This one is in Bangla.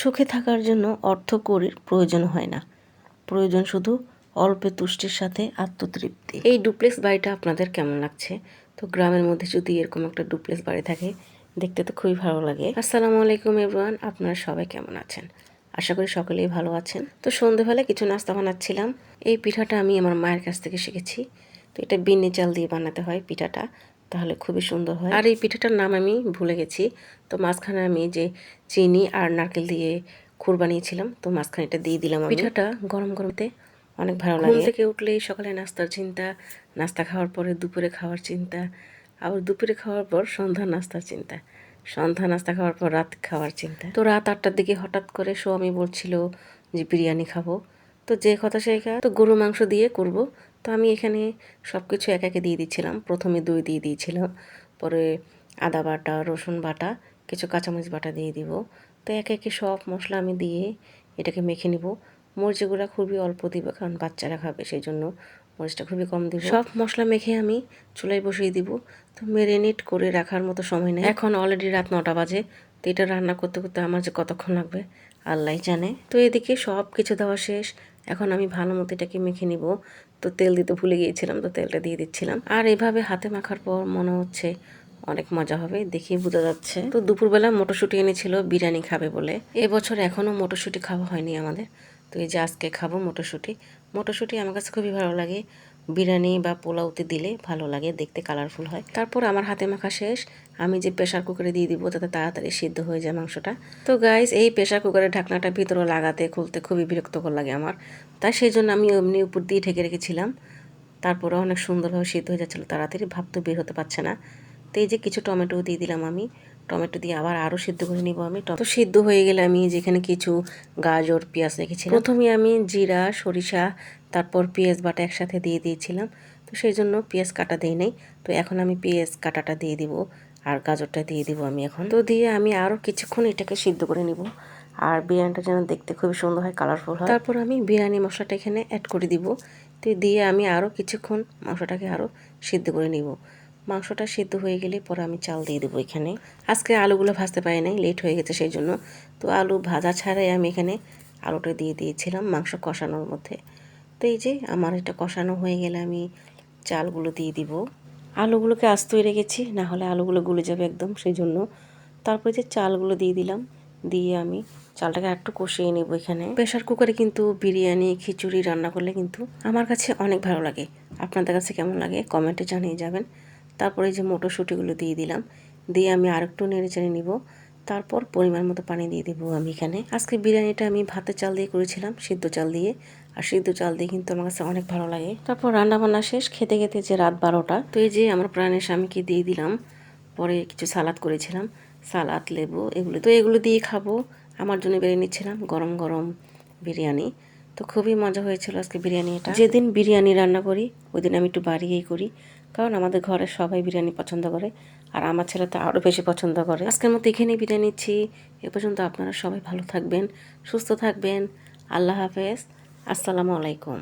সুখে থাকার জন্য অর্থ করির প্রয়োজন হয় না। প্রয়োজন শুধু অল্পে তুষ্টির সাথে আত্মতৃপ্তি। এই ডুপ্লেক্স বাড়িটা আপনাদের কেমন লাগছে? তো গ্রামের মধ্যে যদি এরকম একটা ডুপ্লেক্স বাড়ি থাকে, দেখতে তো খুবই ভালো লাগে। আসসালামু আলাইকুম এভরিওয়ান আপনারা সবাই কেমন আছেন? আশা করি সকলেই ভালো আছেন। তো সন্ধেবেলা কিছু নাস্তা বানাচ্ছিলাম। এই পিঠাটা আমি আমার মায়ের কাছ থেকে শিখেছি। তো এটা বিন্নি চাল দিয়ে বানাতে হয় পিঠাটা। তাহলে খুবই সুন্দর হয়। আর এই পিঠাটার নাম আমি ভুলে গেছি। তো মাঝখানে আমি যে চিনি আর নারকেল দিয়ে খুর বানিয়েছিলাম তো মাঝখানে এটা দিয়ে দিলাম। পিঠাটা গরম গরমতে অনেক ভালো লাগে। ঘুম থেকে উঠলেই সকালে নাস্তার চিন্তা নাস্তা খাওয়ার পরে দুপুরে খাওয়ার চিন্তা আবার দুপুরে খাওয়ার পর সন্ধ্যা নাস্তার চিন্তা সন্ধ্যা নাস্তা খাওয়ার পর রাত খাওয়ার চিন্তা। তো রাত আটটার দিকে হঠাৎ করে স্বামী বলছিল যে বিরিয়ানি খাব। তো যে কথা সেই তো গরু মাংস দিয়ে করব। তো আমি এখানে সব কিছু এক একে দিয়ে দিচ্ছিলাম। প্রথমে দই দিয়ে দিয়েছিলাম, পরে আদা বাটা, রসুন বাটা, কিছু কাঁচামরিচ বাটা দিয়ে দিব। তো একে একে সব মশলা আমি দিয়ে এটাকে মেখে নিব। মরিচগুলো খুবই অল্প দিব, কারণ বাচ্চারা খাবে সেই জন্য মরিচটা খুবই কম দিব। সব মশলা মেখে আমি চুলায় বসিয়ে দিব। তো মেরিনেট করে রাখার মতো সময় নেই। এখন অলরেডি রাত নটা বাজে। তো এটা রান্না করতে করতে আমার যে কতক্ষণ লাগবে আল্লাহ জানে। তো এদিকে সব কিছু দেওয়া শেষ। এখন আমি ভালো মতো এটাকে মেখে নিব। তো তেল দিতে ভুলে গিয়েছিলাম, তো তেলটা দিয়ে দিচ্ছিলাম। আর এভাবে হাতে মাখার পর মনে হচ্ছে অনেক মজা হবে, দেখেই বোঝা যাচ্ছে। তো দুপুরবেলা মটরশুঁটি এনেছিল, বিরিয়ানি খাবে বলে। এবছর এখনও মটরশুঁটি খাওয়া হয়নি আমাদের। তো এই যে আজকে খাব মটরশুঁটি। মটরশুঁটি আমার কাছে খুবই ভালো লাগে। বিরিয়ানি বা পোলাওতে দিলে ভালো লাগে, দেখতে কালারফুল হয়। তারপর আমার হাতে মাখা শেষ। আমি যে প্রেশার কুকারে দিয়ে দিব, তাতে তাড়াতাড়ি সিদ্ধ হয়ে যায় মাংসটা। তো গাইস এই প্রেশার কুকারের ঢাকনাটা ভিতরে লাগাতে, খুলতে খুবই বিরক্তকর লাগে আমার। তাই সেই জন্য আমি এমনি উপর দিয়ে ঢেকে রেখেছিলাম। তারপরে অনেক সুন্দরভাবে সিদ্ধ হয়ে যাচ্ছিল, তাড়াতাড়ি ভাব তো বের হতে পারছে না। তো এই যে কিছু টমেটো দিয়ে দিলাম আমি। টমেটো দিয়ে আবার আরও সিদ্ধ করে নিব আমি। তো সিদ্ধ হয়ে গেলে আমি যেখানে কিছু গাজর, পেঁয়াজ রেখেছিলাম। প্রথমে আমি জিরা, সরিষা তারপর পেঁয়াজ বাটা একসাথে দিয়ে দিয়েছিলাম। তো সেই জন্য পেঁয়াজ কাটা দিই নাই। তো এখন আমি পেঁয়াজ কাটাটা দিয়ে দিব আর গাজরটা দিয়ে দিব আমি এখন। তো দিয়ে আমি আরও কিছুক্ষণ এটাকে সিদ্ধ করে নিব। আর বিরিয়ানিটা যেন দেখতে খুবই সুন্দর হয় কালারফুল হয়। তারপর আমি বিরিয়ানি মশলাটা এখানে অ্যাড করে দিব। তো দিয়ে আমি আরও কিছুক্ষণ মাংসটাকে আরও সিদ্ধ করে নিব। মাংসটা সিদ্ধ হয়ে গেলে পরে আমি চাল দিয়ে দেবো এখানে। আজকে আলুগুলো ভাজতে পারি নাই লেট হয়ে গেছে সেই জন্য। তো আলু ভাজা ছাড়াই আমি এখানে আলুটা দিয়ে দিয়েছিলাম মাংস কষানোর মধ্যে। তো এই যে আমার এটা কষানো হয়ে গেলে আমি চালগুলো দিয়ে দিব। আলুগুলোকে আস্তই রেখেছি না হলে আলুগুলো গুলে যাবে একদম সেই জন্য। তারপরে যে চালগুলো দিয়ে দিলাম দিয়ে আমি চালটাকে একটু কষিয়ে নেব এখানে। প্রেশার কুকারে কিন্তু বিরিয়ানি খিচুড়ি রান্না করলে কিন্তু আমার কাছে অনেক ভালো লাগে। আপনাদের কাছে কেমন লাগে কমেন্টে জানিয়ে যাবেন। তারপরে যে মটরশুঁটিগুলো দিয়ে দিলাম দিয়ে আমি আরেকটু নেড়ে চেড়ে নিব। তারপর পরিমাণ মতো পানি দিয়ে দেবো আমি এখানে। আজকে বিরিয়ানিটা আমি ভাতের চাল দিয়ে করেছিলাম সিদ্ধ চাল দিয়ে। আর সিদ্ধ চাল দিয়ে কিন্তু আমার কাছে অনেক ভালো লাগে। তারপর রান্না বান্না শেষ, খেতে খেতে যে রাত বারোটা, তো এই যে আমার প্রাণের স্বামীকে দিয়ে দিলাম, পরে কিছু সালাদ করেছিলাম, সালাদ, লেবু এগুলো, তো এগুলো দিয়ে খাব। আমার জন্য বেরিয়ে নিচ্ছিলাম গরম গরম বিরিয়ানি, তো খুবই মজা হয়েছিল আজকে বিরিয়ানি এটা। যেদিন বিরিয়ানি রান্না করি ওই দিন আমি একটু বাড়িয়েই করি, কারণ আমাদের ঘরে সবাই বিরিয়ানি পছন্দ করে, আর আমার ছেলে তো আরও বেশি পছন্দ করে। আজকের মতো এখানেই বিরিয়ানি নিচ্ছি, এ পর্যন্ত আপনারা সবাই ভালো থাকবেন, সুস্থ থাকবেন, আল্লাহ হাফেজ। আসসালামু আলাইকুম।